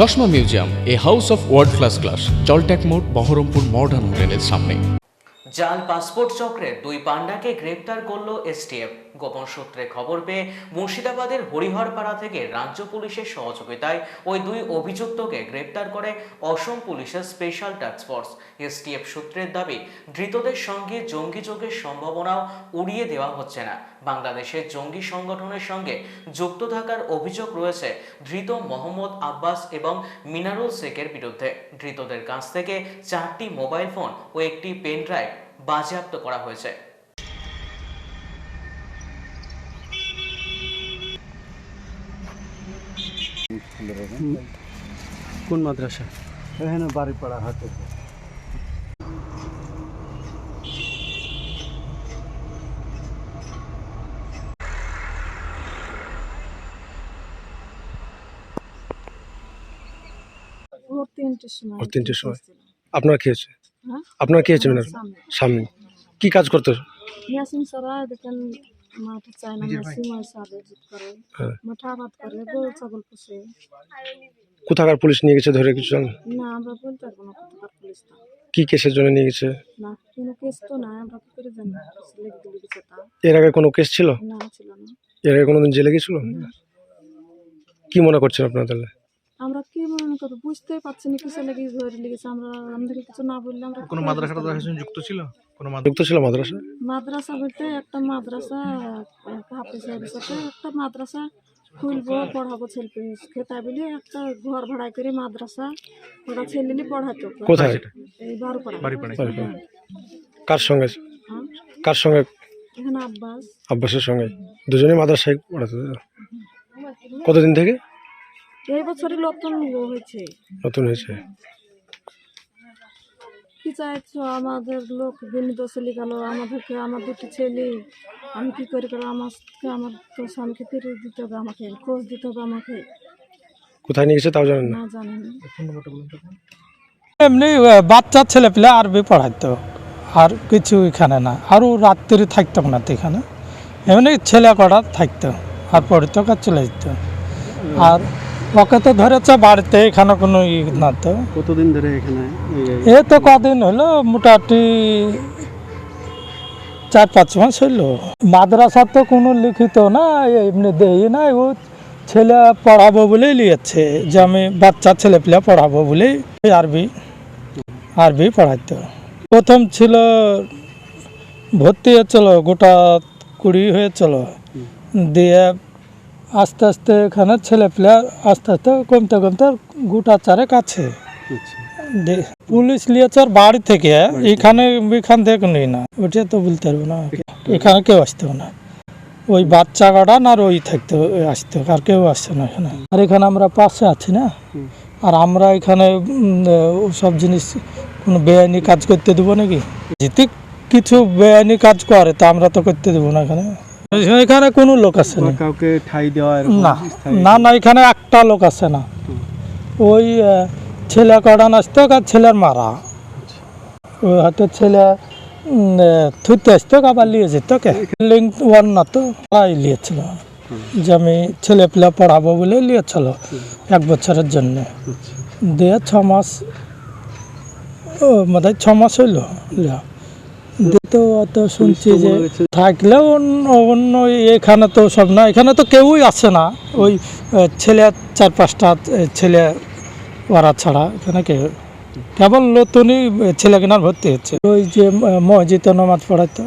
চশমা museum, a house of world class class জলট্যাক মোড়, Baharampur modern হোটেলের সামনে। জাল পাসপোর্ট চক্রের দুই পান্ডাকে গ্রেপ্তার করল এসটিএফ গোপন সূত্রে খবর পেয়ে মুর্শিদাবাদের হরিহরপাড়া থেকে রাজ্য পুলিশের সহযোগিতায় ওই দুই অভিযুক্তকে গ্রেপ্তার করে অসম পুলিশের স্পেশাল টাস্ক ফোর্স। এসটিএফ সূত্রের দাবি, ধৃতদের সঙ্গে জঙ্গি যোগের সম্ভাবনাও উড়িয়ে দেওয়া হচ্ছে না। বাংলাদেশের জঙ্গি সংগঠনের সঙ্গে যুক্ত থাকার অভিযোগ রয়েছে ধৃত মোহাম্মদ আব্বাস এবং মিনারুল শেখের বিরুদ্ধে। ধৃতদের কাছ থেকে চারটি মোবাইল ফোন ও একটি পেন ড্রাইভ বাজেয়াপ্ত করা হয়েছে। কোন মাদ্রাসা এখানে বাড়ি পড়া হাতে ভোর তিনটের সময় ভোর তিনটের সময়? এসেছিল। আপনার কি হয়েছে হ্যাঁ? আপনার কি হয়েছে আমার মিনার স্বামী। স্বামী কি কাজ করতে মাঠে চায় না সারে জিত করে। মাঠা আবাদ করে গরু ছাগল পুষে কোথাকার পুলিশ নিয়ে গেছে ধরে কিছু না আমরা বলতে পারব না কোথাকার পুলিশ না কি কেসের জন্য নিয়ে গেছে না কোনো কেস তো না আমরা কি করে জানি এর আগে কোনো কেস ছিল না ছিল না এর আগে কোনোদিন জেলে গেছিল কি মনে করছেন আপনার তাহলে আমরা কি মনে করব বুঝতেই পারছি না কিছু লেগে ধরে লেগেছে আমরা আমাদেরকে কিছু না বললে আমরা কোনো মাদ্রাসাটা তার যুক্ত ছিল কোনো মাদ্রাসা যুক্ত ছিল মাদ্রাসা মাদ্রাসা বলতে একটা মাদ্রাসা হাফিজ সাহেবের সাথে একটা মাদ্রাসা খুলবো পড়াবো ছেলেকে তাই বলে একটা ঘর ভাড়া করে মাদ্রাসা ওরা ছেলে নিয়ে পড়াতো। কোথায়? এই। কার সঙ্গে? হ্যাঁ। কার সঙ্গে? এখানে আব্বাস। আব্বাসের সঙ্গে। দুজনে মাদ্রাসায় পড়াতে? কতদিন থেকে? এই বছরই নতুন হয়েছে। নতুন হয়েছে। কি চাইছো আমাদের লোক বিনীত ছেলে গেল আমাদেরকে আমার দুটি ছেলে। আমি কি করে করে আমাকে আমার তো স্বামীকে ফিরে দিতে হবে আমাকে খোঁজ দিতে হবে আমাকে। কোথায় নিয়ে গেছে তাও জানেন না? না জানি না। এমনি বাচ্চা ছেলে পেলে আরবি পড়াইতো আর কিছু এখানে না। আরও রাত্রি থাকতো না তো এখানে। এমনি ছেলে কটা থাকতো আর পড়তো আর চলে যেত। আর ওকে তো ধরেছে বাড়িতে এখানে কোনো ই না তো। কতদিন ধরে এখানে? এ তো কদিন হলো মোটামুটি চার পাঁচ মাস হইল মাদ্রাসা তো কোনো লিখিত না এমনি দেই না ও ছেলে পড়াবো বলেই লিয়েছে যে আমি বাচ্চা ছেলে পেলে পড়াবো বলেই আরবি আরবি পড়াইতো। প্রথম ছিল ভর্তি হয়েছিল গোটা কুড়ি হয়েছিল। দিয়ে আস্তে আস্তে এখানে ছেলে পেলে আস্তে আস্তে কমতে কমতে গোটা চারে আচ্ছা পুলিশ লিয়েছে ওর বাড়ি থেকে এখানে এখান থেকে নেই না ওটা তো বলতে পারব না। এখানে কেউ আসতে হবে না। ওই বাচ্চা গাড়ান আর ওই থাকতে আসতে আর কেউ আসছে না এখানে। আর এখানে আমরা পাশে আছি না? আর আমরা এখানে সব জিনিস কোনো বেআইনি কাজ করতে দেবো নাকি? যদি কিছু বেআইনি কাজ করে তা আমরা তো করতে দেবো না এখানে। এখানে কোনো লোক আছে না। কাউকে ঠাই দেওয়া না না না এখানে একটা লোক আছে না। ওই ছেলে কড়ান আসতো আর ছেলের মারা। হয়তো ছেলে থুতে আসতো আবার নিয়ে যেত কে? লিঙ্ক ওয়ান না তো তাই নিয়েছিল যে আমি ছেলে পেলে পড়াবো বলে নিয়েছিল এক বছরের জন্য। দিয়ে ছ মাস ও মানে ছ মাস হইল। লিয়া। তো অত শুনছি যে থাকলেও অন্য এখানে তো সব না এখানে তো কেউই আসে না। ওই ছেলে চার পাঁচটা ছেলে ওরা ছাড়া এখানে কেউ। কেবল নতুনই ছেলে কেনার ভর্তি হচ্ছে। ওই যে মসজিদে নামাজ পড়াইতো।